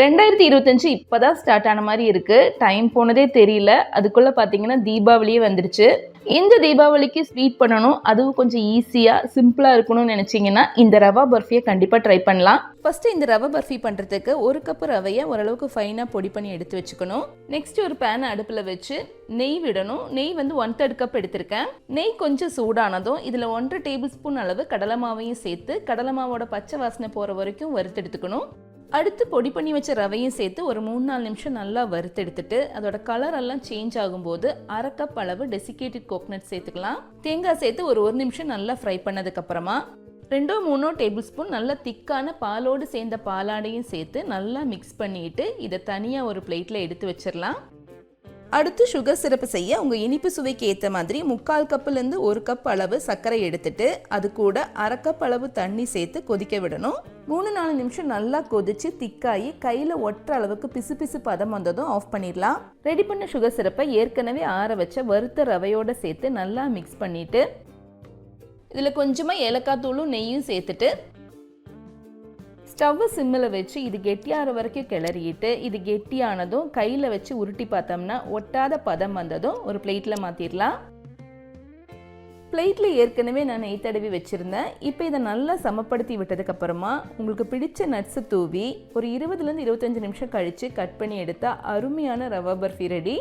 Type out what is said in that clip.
ரெண்டாயிரத்தி இருபத்தஞ்சு இப்போ தான் ஸ்டார்ட் ஆன மாதிரி இருக்குது டைம் போனதே தெரியல. அதுக்குள்ளே பார்த்தீங்கன்னா தீபாவளியே வந்துடுச்சு இந்த தீபாவளிக்கு ஸ்வீட் பண்ணணும்? அதுவும் கொஞ்சம் ஈஸியாக சிம்பிளாக இருக்கணும்னு நினச்சிங்கன்னா இந்த ரவா பர்ஃபியை கண்டிப்பாக ட்ரை பண்ணலாம். ஃபஸ்ட்டு இந்த ரவா பர்ஃபி பண்ணுறதுக்கு ஒரு கப்பு ரவையை ஓரளவுக்கு ஃபைனாக பொடி பண்ணி எடுத்து வச்சுக்கணும். நெக்ஸ்ட் ஒரு பேனை அடுப்பில் வச்சு நெய் விடணும். நெய் வந்து ஒன் தேர்ட் கப் எடுத்திருக்கேன். நெய் கொஞ்சம் சூடானதும் இதில் ஒன்றரை டேபிள் ஸ்பூன் அளவு கடலை மாவையும் சேர்த்து கடலை மாவோட பச்சை வாசனை போகிற வரைக்கும் வறுத்தெடுத்துக்கணும் அடுத்து பொடி பண்ணி வச்ச ரவையும் சேர்த்து ஒரு மூணு நாலு நிமிஷம் நல்லா வறுத்தெடுத்துட்டு அதோட கலர் எல்லாம் சேஞ்ச் ஆகும்போது அரை கப் அளவு டெசிகேட்டட் கோகனட் சேர்த்துக்கலாம். தேங்காய் சேர்த்து ஒரு ஒரு நிமிஷம் நல்லா ஃப்ரை பண்ணதுக்கப்புறமா ரெண்டோ மூணோ டேபிள் ஸ்பூன் நல்லா திக்கான பாலோடு சேர்ந்த பாலாடையும் சேர்த்து நல்லா மிக்ஸ் பண்ணிட்டு இதை தனியாக ஒரு பிளேட்டில் எடுத்து வச்சிடலாம். அடுத்து சுகர் சிறப்பு செய்ய உங்கள் இனிப்பு சுவைக்கு ஏற்ற மாதிரி முக்கால் கப்புலேருந்து ஒரு கப் அளவு சர்க்கரை எடுத்துட்டு அது கூட அரை கப் அளவு தண்ணி சேர்த்து கொதிக்க விடணும். மூணு நாலு நிமிஷம் நல்லா கொதிச்சு திக்காகி கையில் ஒட்டுற அளவுக்கு பிசு பிசு பதம் வந்ததும் ஆஃப் பண்ணிடலாம். ரெடி பண்ண சுகர் சிறப்பை ஏற்கனவே ஆற வச்ச வறுத்த ரவையோடு சேர்த்து நல்லா மிக்ஸ் பண்ணிவிட்டு இதில் கொஞ்சமாக ஏலக்காய் தூளும் நெய்யும் சேர்த்துட்டு ஸ்டவ் சிம்மில் வச்சு இது கெட்டியாகிற வரைக்கும் கிளறிட்டு இது கெட்டியானதும் கையில் வச்சு உருட்டி பார்த்தோம்னா ஒட்டாத பதம் வந்ததும் ஒரு பிளேட்டில் மாற்றிடலாம் பிளேட்டில் ஏற்கனவே நான் நெய் தடவி வச்சுருந்தேன். இப்போ இதை நல்லா சமப்படுத்தி விட்டதுக்கப்புறமா உங்களுக்கு பிடிச்ச நட்ஸை தூவி ஒரு இருபதுலேருந்து இருபத்தஞ்சு நிமிஷம் கழித்து கட் பண்ணி எடுத்தால் அருமையான ரவா பர்ஃபி ரெடி